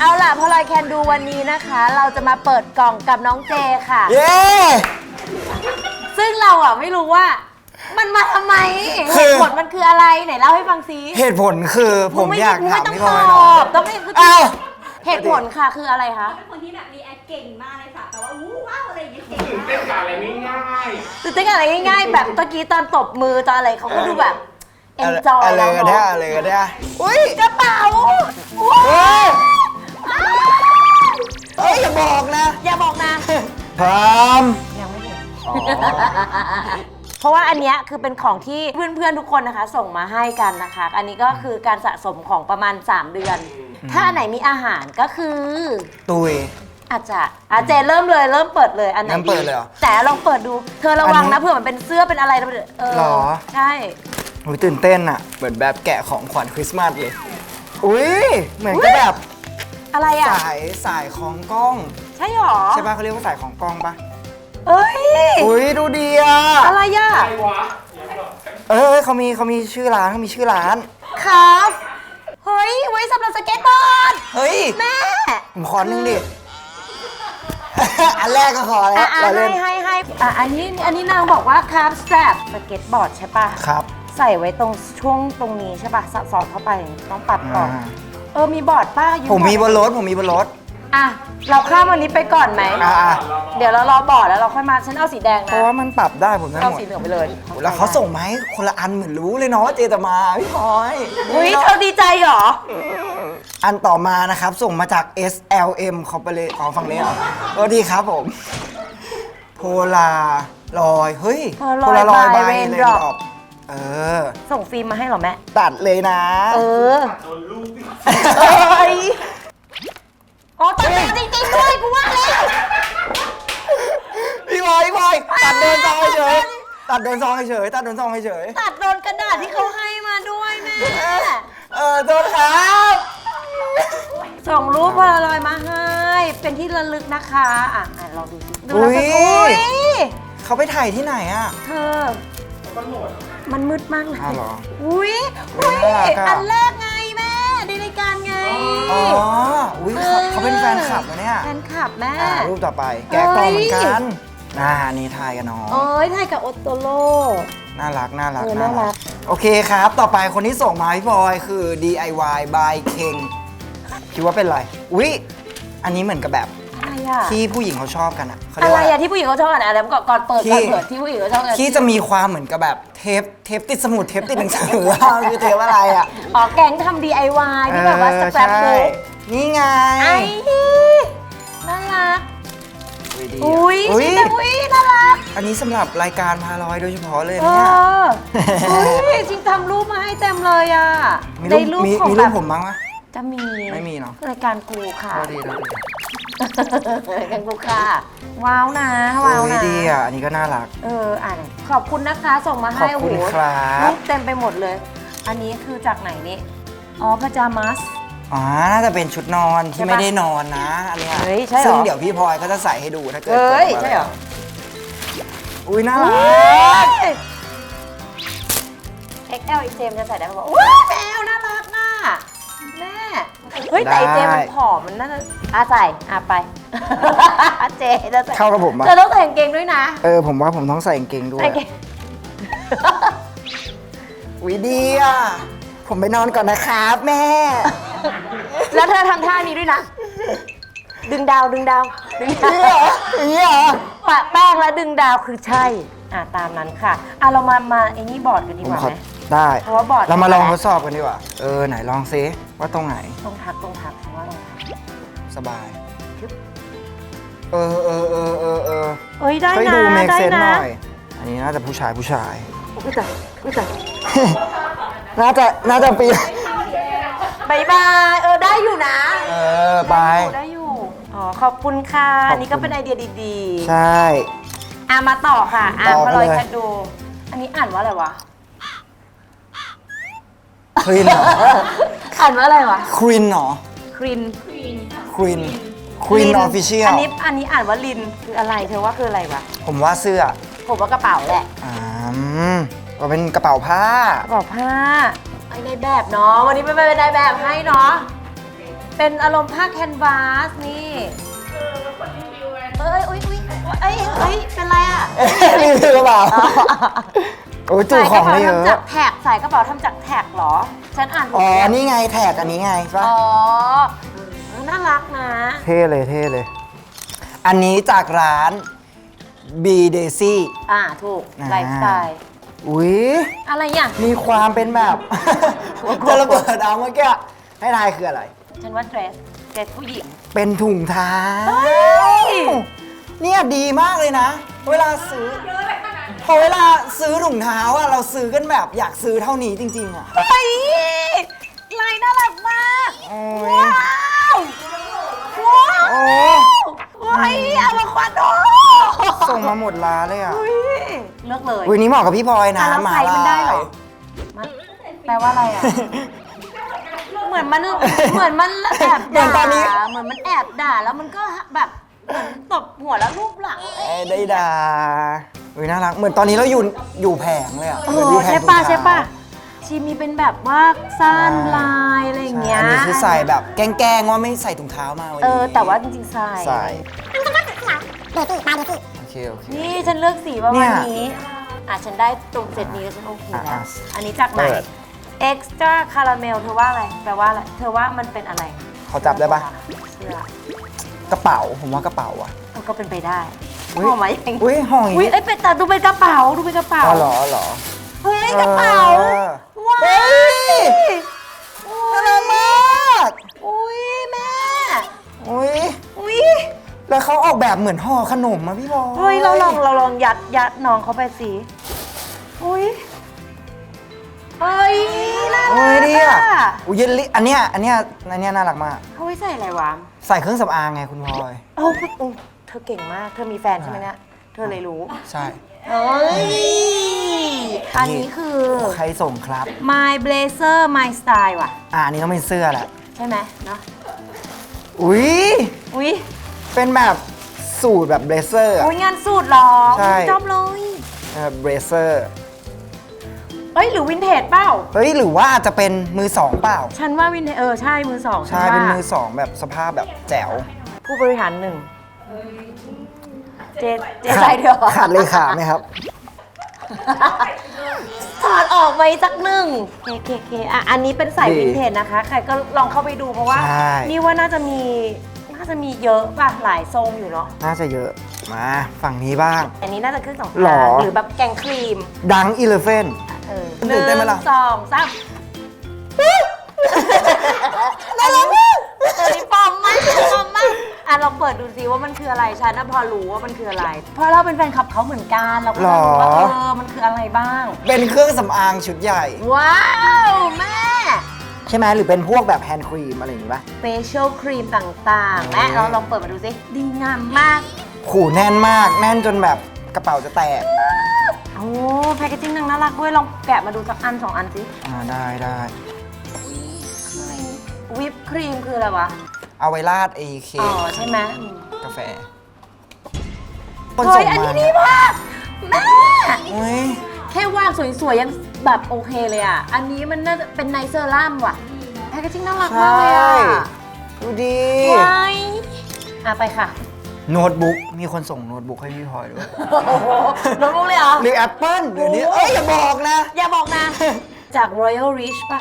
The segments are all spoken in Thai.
เอาล่ะพอลอยแคนดูวันนี้นะคะ เราจะมาเปิดกล่องกับน้องเจค่ะ เย้ ซึ่งเราอะไม่รู้ว่า มันมาทำไมคืเหอ ตุผลมันคืออะไรไหนเล่าให้ฟังซิเหตุผลคือผมงไอยากงถามไม่ต้องพี่ตพลอยหอน่อยบต้องไม่คืออ้าว เหตุผลค่ะคืออะไรคะเป็นคนที่แบบรีแอคเก่งมากเลยค่ะ แต่ว่าวู้ว้าวอะไรอย่างเงี้ยเก่งตื่นมากเต้นกับอะไรง่ายตื่นเต้นกับอะไรง่ายๆ แบบตะกี้ตอนตบมือตอนอะไรเขาก็ดูแบบ enjoy อะไรแล้วก็ได้เนาะอะไรก็ได้อุ้ยกระเป๋าเฮ้ย เพราะว่าอันเนี้ยคือเป็นของที่เพื่อนๆทุกคนนะคะ ส่งมาให้กันนะคะ อันนี้ก็คือการสะสมของประมาณ 3 เดือน ถ้าอันไหนมีอาหารก็คือ ตุย อาจจะอาเจเริ่มเลยเริ่มเปิดเลยอันไหนงั้นเปิดเลยเหรอแต่ลองเปิดดู เธอระวังอันนี้นะเผื่อมันเป็นเสื้อเป็นอะไรนะเออหรอ ใช่ อุ้ยตื่นเต้นอะเหมือนแบบแกะของขวัญคริสต์มาสเลย อุ้ยเหมือนกับแบบอะไรอะ สายสายของกล้อง ใช่หรอใช่ปะเขาเรียกว่าสายของกล้องปะ เอ้ย อุ้ยดูดีอะอะไรอะๆอะไรวะเออเขามีเขามีชื่อร้านเขามีชื่อร้าน ครับเฮ้ย ไว้สำหรับสเก็ตบอร์ดเฮ้ย แม่ผมขอหนึ่งดิ อันแรกก็ขอแล้อะวอะเราให้เล่นให้ให้อะอันนี้อันนี้นางบอกว่าคาร์บสแตรปสเก็ตบอร์ดใช่ปะครับ ใส่ไว้ตรงช่วงตรงนี้ใช่ปะสอดสอดเข้าไปต้องปรับก่อน อ่า เออมีบอร์ดป้าอยู่ผมมีบนรถผมมีบนรถ อะ เราข้ามวันนี้ไปก่อนไหม อ่าเดี๋ยวเรารอบอร์ดแล้วเราค่อยมา ฉันเอาสีแดงเพนะ ราะว่ามันปรับได้ผมได้เอาหมดสีเหลืองไปเลยแล้วเขาส่งมาให้คนละอันเหมือนรู้เลยเนาะว่าเจตมาพี่พลอยอุ้ยเธอดีใจเหรอ อันต่อมานะครับ ส่งมาจาก SLM Corporate อ๋อฝั่งนี้เหรอเออดีครับผม โพลาลอยเฮ้ย Polaroid Polaroid by by Raindrop Raindrop เออ ส่งฟิล์มมาให้เหรอแม่ ตัดเลยนะ เออโดนลูกเอ้ย อ๋อตัดจริงๆด้วยกูว่าแล้วพี่พลอยพี่พลอยตัดเดินซองเฉยตัดเดินซองเฉยตัดเดินซองเฉยตัดโดนกระดาษที่เขาให้มาด้วยแม่เออโทษครับส่งรูปพลารอยด์มาให้ เป็นที่ระลึกนะคะอะอะลองดูสิดูอุ้แล้วยก็อุ้ยเขาไปถ่ายที่ไหนอะเธอมันมืดมากเลยอ้าวเหรออุ้ยอุ้ยน่ารักอะอันแรก อ๋ออุ้ยเขาเขาเป็นแฟนคลับนะเนี่ยแฟนคลับแม่ อ่ารูปต่อไป แกะกล่องเหมือนกันอ่านี่ถ่ายกันน้อง โอ้ยถ่ายกับโอโตโร่ น่ารักน่ารักเออน่ารัก โอเคครับ ต่อไปคนที่ส่งมาพี่พลอยคือ DIY by King คิดว่าเป็นอะไรอุ๊ย อันนี้เหมือนกับแบบ อะไรอะที่ผู้หญิงเขาชอบกันอะเขาอะเรียกไรว่าอะที่ผู้หญิงเขาชอบกันอะไรก่อนก่อนเปิดที่ ก่อนเปิดที่ผู้หญิงเขาชอบกันที่จะมีความเหมือนกับแบบเทปเทปติดสมุดเทปติดหนังสือคือเทปอะไรอะอ๋อแก๊งทำ DIY ที่แบบว่าสเออแครปใช่บุ๊กนี่ไงไอ้น่ารักอุ๊ยดีะอุ้ยอุ๊ย ชิ้นแต่อุ้ยน่ารัก อันนี้สำหรับรายการพาลอยโดยเฉพาะเลยเอนะเนี่ยออุ้ยจริงทำรูปมาให้เต็มเลยอะมีในรูรูปปมีของมีแบรูปบผมบ้างไหมจะมีไม่มีเนอะรายการกูค่ะ โทษทีโทษที รายการกูค่ะ ว้าวนะว้าวอุ๊ยนะดีอะ อันนี้ก็น่ารัก เอออ่านขอบคุณนะคะส่งมาให้ขอบคุณโโหครับ รูปเต็มไปหมดเลย อันนี้คือจากไหนนี่อ๋อพจามัส อ๋อ น่าจะเป็นชุดนอนใช่ที่ปะไม่ได้นอนนะ อันเนี้ยเฮ้ยใช่เหรอซึ่งเดี๋ยวพี่พลอยก็จะใส่ให้ดูถ้าเกิดเฮ้ยปิดมาใช่เหรอ อุ้ยน่าอุ๊รักย XL อีเจมส์จะใส่ได้ไหมบอกว้าวแมวน่ารักน่ะแม่ เฮ้ยแต่ไอเจมส์มันผอมมันน่าจะอาใส่อาไป เจจะใส่เข้ากับผมปะเธอต้องใส่กางเกงด้วยนะเออผมว่าผมต้องใส่กางเกงด้วย ใส่กางเกงอุ้ยดีอะผมไปนอนก่อนนะครับแม่ แล้วเธอทำท่านี้ด้วยนะ ดึงดาวดึงดาวดึงดานี่เหรวออย่างนี้เหรอ ปะแป้งแล้วดึงดาวคือใช่ อะตามนั้นค่ะ อะเรามา มาไอ้นี่บอร์ดกันดีผกมว่าขอไหม ได้ เพราะว่าบอร์ด เรามาลองทดสอบกันดีกว่า เออไหนลองซิ ว่าตรงไหน ตรงทักตรงทักฉันว่าตรงทักสบาย เออเออเออเออเออเอ้ยได้ช่วยนะดูเมกได้เซนหนะน่อย อันนี้น่าจะผู้ชายผู้ชาย อุ้ยแต่อุ้ยแต่น่าจะน่าจะปีบายบายเออได้อยู่นะเออไป ได้อยู่อ๋อขอบคุณค่ะ ขอบคุณ อันนี้ก็เป็นไอเดียดีใช่ ๆอะมาต่อค่ะอะต่อพกันอลอยเลยแคทดู อันนี้อ่านว่าอะไรวะค รินเหรออ่านว่าอะไรวะครินเหรอครินควินควินออฟฟิเชียลอันนี้อันนี้อ่านว่าลินคืออะไรเธอว่าคืออะไรวะผมว่าเสื้อผมว่ากระเป๋าแหละอ่าก็เป็นกระเป๋าผ้ากระเป๋าผ้าไอ้ในแบบเนาะวันนี้ไม่เป็นในแบบให้เนาะเป็นอารมณ์ผ้าแคนวาสนี่เอ้ยอุ้ยอุ้ยเอ้ยเอ้ยเป็นไรอะรีวิวกระเป๋า โอ้ยจู่ของได้เยทำจาอะกแท็กสายกระเป๋าทำจากแท็กเหรอ ฉันอ่านถูกอ๋อ ไหมนี่ไงแท็กอันนี้ไงใช่ปะอ๋อเออน่ารักนะ เท่เลยเท่เลย อันนี้จากร้าน B Daisy อ่าถูกอ่า ไลฟ์สไตล์ อุ้ยอะไรอะมีความเป็นแบบ จะระเบิดเอาเมื่อกี้ให้ทายคืออะไร ฉันว่าเดรสเดรสผู้หญิง เป็นถุงเท้าเฮ้ย เนี่ยดีมากเลยนะ เวลาซื้อ พอเวลาซื้อถุงเท้าอะเราซื้อกันแบบอยากซื้อเท่านี้จริง ๆอะเฮ้ยลายน่ารักมาก โอ้ย ว้าวว้าวโอ้เฮ้ยอะโวคาโดส่งมาหมดร้านเลยอะเฮ้ยเลือกเลยวันนี้เหมาะกับพี่พลอยนะอะแล้วมาไซส์มันได้เหรอลายมันแปลว่าอะไรอะ เหมือนมันเหมือนมันแอบเหมือนตด่าอนนี้เหมือนมันแอบด่าแล้วมันก็แบบเหมือนตบหัวแล้วรูปหลัง เอ้ยได้ดา อุ้ยน่ารัก เหมือนตอนนี้เราอยู่อยู่แผงเลยอะเอเหมือนออยู่แผงใช่ถุงป่ะเท้าใช่ป่ะชีมีเป็นแบบว่าสั้นลายอะไรอย่างใช่เงี้ยอันนี้คือใส่แบบแกล้งๆว่าไม่ใส่ถุงเท้ามาวันเอนี้อ แต่ว่าจริงๆใส่ใส่โอเคโอเค นี่ฉันเลือกสีประเนี่มาณยนี้ อะ ฉันได้ตรงเซตนี้แล้วฉันโอเคอะนะอะ อันนี้จากไหน เปิด extra caramel เธอว่าอะไร แปลว่าอะไร เธอว่ามันเป็นอะไรเขาจับได้ปะเสื้อกระเป๋าผมว่ากระเป๋าอะ เออก็เป็นไปได้อุ๊ย ห่อไหมอย่างงี้อุ้ยห่ออย่างอุ้ยงี้เอ้ยเป็นแต่ดูเป็นกระเป๋าดูเป็นกระเป๋าอ๋อเหรอเหรอ เฮ้ยกระเป๋าเออ ว้าเฮ้วยน่ารักมากอุ้ยแม่อุ้ยอุ้ยแล้วเขาออกแบบเหมือนห่อขนมอะพี่บอยเฮ้ยเราลองเราลองยัดยัดน้องเขาไปสิอุ้ยเฮ้ยน่าโอ้รัยกเนี่ยอะอุ้ยเยลลี่อันเนี้ยอันเนี้ยอันเนี้ยน่ารักมาก เขาไว้ใส่อะไรวะใส่เครื่องสำอางไงคุณพลอยโอ้โอ้ เธอเก่งมาก เธอมีแฟนใช่ไหมเนี่ยเธอเลยรู้ใช่เฮ้ยอันนี้คือ ใครส่งครับ My Blazer My Style ว่ะ อ่าอันนี้ต้องเป็นเสื้อแหละใช่ไหมเนาะอุ้ยอุ้ยเป็นแบบสูตรแบบเบรเซอร์อะ อุ้ยงานสูตรเหรอใช่ ชอบเลยแบบเบรเซอร์เอ้ยหรือวินเทจเปล่า เฮ้ยหรือว่าอาจจะเป็นมือสองเปล่า ฉันว่าวินเทจเออใช่มือสองใช่ฉัเป็นว่ามือสองแบบสภาพแบบแจ๋วผู้บริหารหนึ่ง เจเจใส่เดียวขาดเลยขาไหมครับ ถอดออกไปสักหนึ่งเคเคเคอะอันนี้เป็นสายดีวินเทจนะคะ ใครก็ลองเข้าไปดูเพราะว่า ใช่ นี่ว่าน่าจะมีน่าจะมีเยอะป่ะหลายทรงอยู่เนาะน่าจะเยอะมาฝั่งนี้บ้าง อันนี้น่าจะขึ้นสองหรอ หรือแบบแกงครีมดังอีเลฟเฟน เออตื่นเต้นไหมล่ะงสองสามน่ารักมากเออนี่ปลอมมากปลอมมาก อะลองเปิดดูซิว่ามันคืออะไรฉันน่ะพอรู้ว่ามันคืออะไร เพราะเราเป็นแฟนคลับเขาเหมือนกันเราก็จะรู้ว่าเออมันคืออะไรบ้าง เป็นเครื่องสำอางชุดใหญ่ ว้าวแม่ ใช่ไหมหรือเป็นพวกแบบแฮนด์ครีมอะไรอย่างงี้ป่ะ เฟเชียลครีมต่างๆ แม่อืมเราลองเปิดมาดูสิดีงามมาก ขู่แน่นมากแน่นจนแบบกระเป๋าจะแตก โอ้แพคเกจิ้งนางน่ารักด้วย ลองแกะมาดูสักอันสองอันสิอ่าได้ได้วิปครีมคืออะไรวะ เอาไว้ราดเอเคอ๋อใช่ไหมกาแฟคนเฮ้ส่ยงอันมานี้ดีมากแม่อุ้ยแค่วางสวยๆ ยังแบบโอเคเลยอะ อันนี้มันน่าจะเป็นไนเซอร์ล่ามว่ะแพคเกจิ้งน่ารักใชมากเลยอะ่ดูดีว้ายอะไปค่ะ โน้ตบุ๊กมีคนส่งโน้ตบุ๊กให้พี่พลอยด้วย โอ้โหน้องลูกเลยเหรอ หรือ Apple เดี๋ยวนี้โอ้เอ้ย อย่าบอกนะ อย่าบอกนะ จาก Royal Reach ป่ะ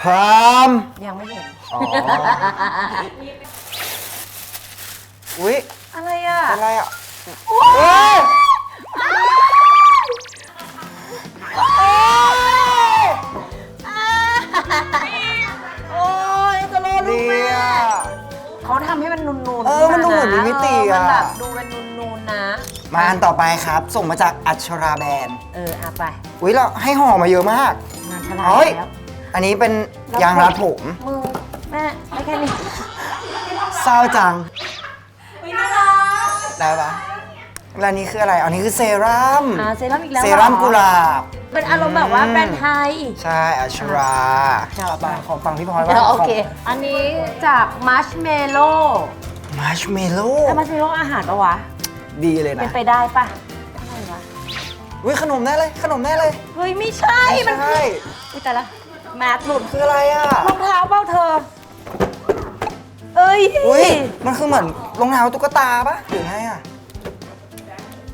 พรามยังไม่เห็น อ๋อ อุ้ยอะไรอะอะไรอะโอ้เฮ้ยโอ้ยจะรอลูดีกแม่อะเขาทำให้มันนูนๆเออมันดูเหมือนมีมิติเมันอะแบบดูเป็นนูนๆนะ มาอันต่อไปครับ ส่งมาจากอัชราแบรนด์เอออะไป อุ้ยเราให้ห่อมาเยอะมากงานฉลาดเฮ้ย แล้ว อันนี้เป็นยางรัดผมมือแม่ได้แค่นี้เศร้าจังอุ๊ยน่ารักได้ปะแล้วอันนี้คืออะไร อันนี้คือเซรั่ม อ่าเซรั่มอีกแล้วเซรั่มหอกุหลาบ เป็นอารมณ์แบบว่าแบรนด์ไทย ใช่อัชราครับต่อไปของฟังพี่พลอยเอว่าอโอเค อันนี้จากมัชเมลโล่มาร์ชเมลโล่แต่มัชเมลโล่อาหารปะวะ ดีเลยเป็นนะไปได้ปะอะไรวะอุ้ยขนมแน่เลย ขนมแน่เลย เฮ้ยไม่ใช่ มันใช่อุ้ยแต่ละ แมสหลุดคืออะไรอะ รองเท้าเปล่าเธอ เอ้ย อุ้ย มันคือเหมือนรองเท้าตุ๊กตาปะหรือไงอะ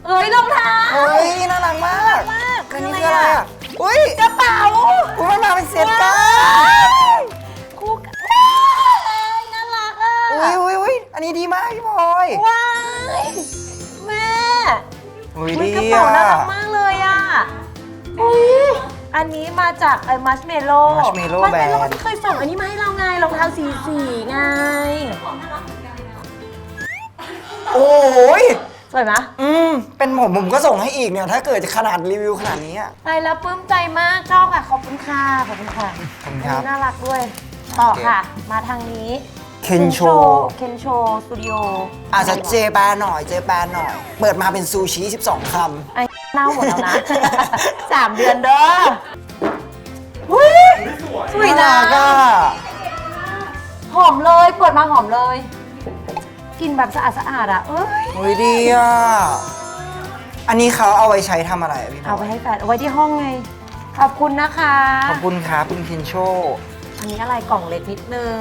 เอ้ยรองเท้า เฮ้ย น่ารักมากมากอันนี้คืคือออะอะไรไรอะอะ อุ้ยกระเป๋าอุ้ยมันมาเป็นเซตกัน คู่กันว้ายน่ารักอะอุ้ยอุ้ยอุ้ยอันนี้ดีมากพี่พลอยว้ายแม่ อุ้ยอุ๊ยดีกระอะเป๋าน่ารักมากเลยอะอุ้ย อันนี้มาจากไอ้มัชเมลโล่ Marshmallow มัชเมลโล่ Band ที่เคยส่งอันนี้มาให้เราไงรองเท้าสีสีไง โอ้ยสวยไหมอืมเป็นผมผมก็ส่งให้อีกเนี่ย ถ้าเกิดขนาดรีวิวขนาดนี้อะไปแล้วปลื้มใจมากชอบค่ะ ขอบคุณค่ะ ขอบคุณค่ะขอบคุณครับนนี้น่ารักด้วย ต่อค่ะ มาทางนี้ Kensho เคนโชสตูดิโออาจจะเจแปนหน่อยเจแปนหน่อย เปิดมาเป็นซูชิ 12 คำ ไอ้ เน่าหมดแล้วนะ สามเดือนเด้อหุ้ยสวยนะน่ารักอะหอมเลยเปิดมาหอมเลย กินแบบสะอาดสะอาดๆอะเอ้ยอุ้ยดีอะ อันนี้เขาเอาไว้ใช้ทำอะไรอะพี่พลเอาอยไปให้แฟนเอาไว้ที่ห้องไง ขอบคุณนะคะ ขอบคุณครับคุณเคนโช อันนี้อะไรกล่องเล็กนิดนึง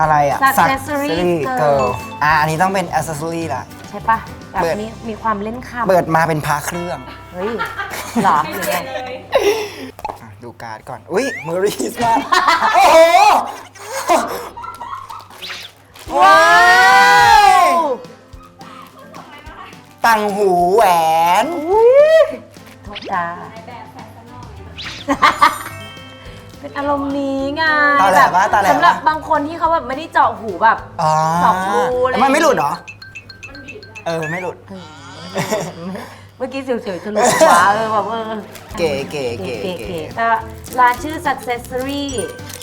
อะไรอะ Successory Girl Girl อะอันนี้ต้องเป็น accessory ละใช่ปะแบบเปิดนี้มีความเล่นคำเปิดมาเป็นพาเครื่องเฮ้ยเหรอหรือไงอะดูการ์ดก่อน อุ้ยเมอรีสมากโอ้โห ว้าวตังหูแหวนอุ้ยโทษจ้าเป็นอารมณ์นี้ไงตาแหลมปะตาแหลมปะ สำหรับบางคนที่เขาแบบไม่ได้เจาะหูแบบ อ๋อสองรูอะไร แล้วมันไม่หลุดเหรอ เออไม่หลุด เมื่อกี้เสียวๆทะลุขวาเออแบบเออเก๋เก๋เก๋เก๋เก๋เก๋ๆแต่ร้านชื่อ Successory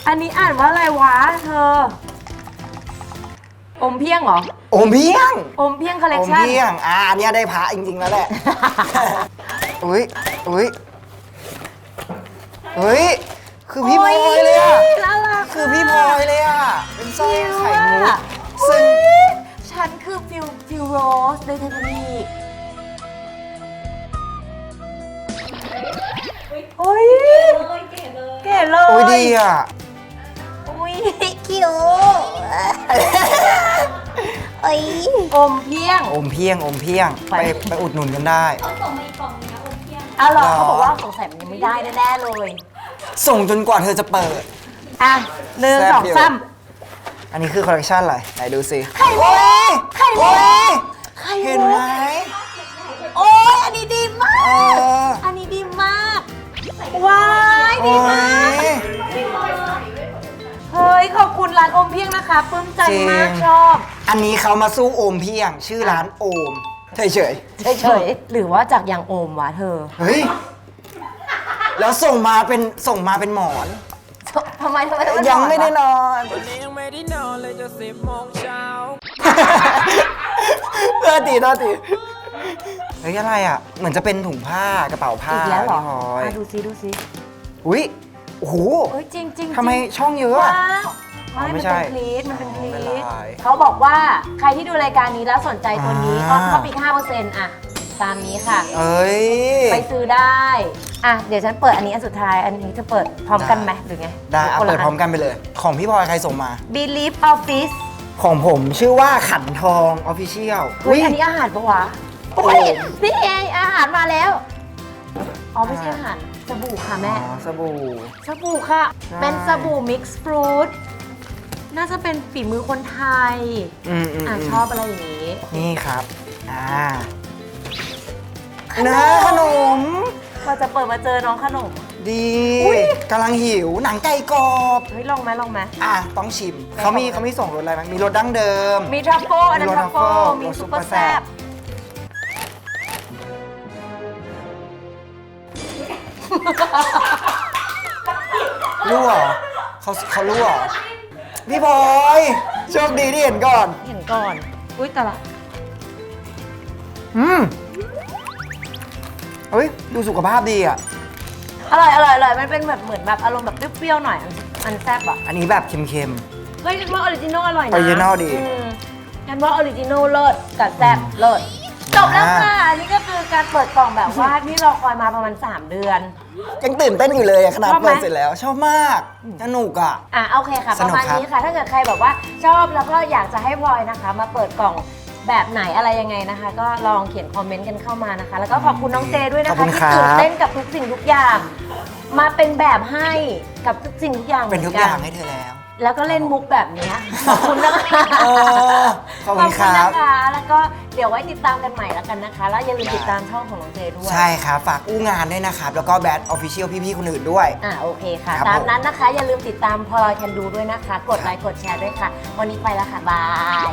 อันนี้อ่านว่าอะไรวะเธอ อมเพียงเหรอ โอมเพียงอมเพียงคอลเลโอกมชันเพียงอะอันเนี้ยได้พระจริงๆแล้วแหละ อุ้ยอุ้ยอุ้ยคือพี่พลอยเลยอะน่ารั โรสในไททานิกโอ้ยเลยเก๋เลยเก๋เลยโอ้ยดีอะอุ้ยคิวเอ้ยอมเพียง อมเพียงอมเพียงไปไปไปอุดหนุนกันได้ เขาส่งมาอีกกล่องนึงนะอมเพียงเอาเหรอหรอเขาบอกว่าสงสัยมันยังไม่ได้แน่ๆเลย ส่งจนกว่าเธอจะเปิด อะหนึ่งแซ่บสองอยู่สาม อันนี้คือคอลเลคชันอะไรไหนดูสิไข่มุกโอ้ยไข่มุกโอ้ยไข่เห็นมุไหมกโอ้ยอันนี้ดีมาเอกออันนี้ดีมาก ว้ายโอ้ดีมากยเฮ้ยขอบคุณร้านอมเพียงนะคะปลื้มใจจริงมากชอบ อันนี้เขามาสู้โอมเพียง ชื่อร้านโอมเฉยเฉยๆหรือว่าจากยังโอมวะเธอๆเฮ้ย แล้วส่งมาเป็นส่งมาเป็นหมอน ทำไมทำไมทำไมยังไม่ได้นอน วันนี้ยังไม่ได้นอนเลยจะสิบโมงเช้าเออตีเออตีเฮ้ยอะไรอะ เหมือนจะเป็นถุงผ้ากระเป๋าผ้าอีกแล้วเหรอพี่พลอยอะดูซิดูซิอุ้ยโอ้โหเอ้ยจริงจริงทำไมช่องเยอะว้าอะวไม่ไม่มันใช่เป็นคลีสมันเป็นคลีไม่สเป็นไรเขาบอกว่าใครที่ดูรายการนี้แล้วสนใจตัวนี้ก็อ่าเข้าไปอีก5%อะ ตามนี้ค่ะ เอ้ย ไปซื้อได้ อะ เดี๋ยวฉันเปิดอันนี้อันสุดท้าย อันนี้จะเปิดพร้อมกันไหมหรือไงได้เอาคนเปิละดพร้อมกันไปเลย ของพี่พลอยใครส่งมา Believe Office ของผมชื่อว่าขันทองออฟฟิเชียลเฮ้ยอันนี้อาหารปะวะโอ้โอ้ยนี่ไงอาหารมาแล้ว อ๋อไม่ใช่อาหารสบู่ค่ะแม่ อ๋อสบู่ สบู่ค่ะใช่เป็นสบู่มิกซ์ฟรุตน่าจะเป็นฝีมือคนไทย อืมอืมอะอืมชอบอะไรอย่างนี้ นี่ครับ อ่าข นมนะขนม เราจะเปิดมาเจอน้องขนม ดีอุ๊ยกำลังหิวหนังไก่กรอบเฮ้ยลองไหมลองไหม อะต้องชิมไม่เขามีของเขามีส่งรสอะไรบ้างมีรสดั้งเดิม มีทรัฟเฟิลอันนั้นมีทรัฟเฟิล truffle มีรสซุปเปอร์ super แซ่แซ่บบรั่วเหรอเขาเขารั่วเหรอพี่พลอยโชคดีที่เห็นก่อน เห็นก่อน อุ้ยแต่ละอืม เฮ้ย ดูสุขภาพดีอะ อร่อยอร่อยอร่อยมันเป็นแบบเหมือนแบบอารมณ์แบบเปรี้ยวๆหน่อยอันอันแซ่บอะอันนี้แบบเค็ม เฮ้ยฉันว่าออริจินอลอร่อยนะ Original ดีอืมฉันว่าออริจินอลเลิศกับแซ่บเลิศจบแล้วค่ะอันนี่ก็คือการเปิดกล่องแบบว่าที่รอคอยมาประมาณ 3 เดือนยังตื่นเต้นอยู่เลยอะขนาดชอบไหม เปิดเสร็จแล้ว ชอบมาก สนุกอะ อะโอเคค่ะสปนุระกมาณครับ นี้ค่ะ ถ้าเกิดใครแบบว่าชอบแล้วก็อยากจะให้พลอยนะคะ มาเปิดกล่อง แบบไหนอะไรยังไงนะคะ ก็ลองเขียนคอมเมนต์กันเข้ามานะคะ แล้วก็ขอบคุณน้องเจด้วยขนะอบคุคะณที่ครับ ตื่นเต้นกับทุกสิ่งทุกอย่าง มาเป็นแบบให้กับทุกสิ่งทุกอย่างเป็นทุกหมือย่างให้เธอแล้ว แล้วก็เล่นมุกแบบเนี้ยขอบคุณนะคะเออขอบคุณครับนะคะ แล้วก็เดี๋ยวไว้ติดตามกันใหม่แล้วกันนะคะ แล้วอย่าลืมติดตามช่องของน้องเจด้วย ใช่ครับ ฝากอู้งานด้วยนะครับ แล้วก็แบทออฟฟิเชียลพี่ๆคนอื่นด้วย อ่าโอเคค่ะ ครับตามผมนั้นนะคะ อย่าลืมติดตามพลอยแคนดูด้วยนะคะ กดไลค์กดแชร์ด้วยค่ะ วันนี้ไปแล้วค่ะ บาย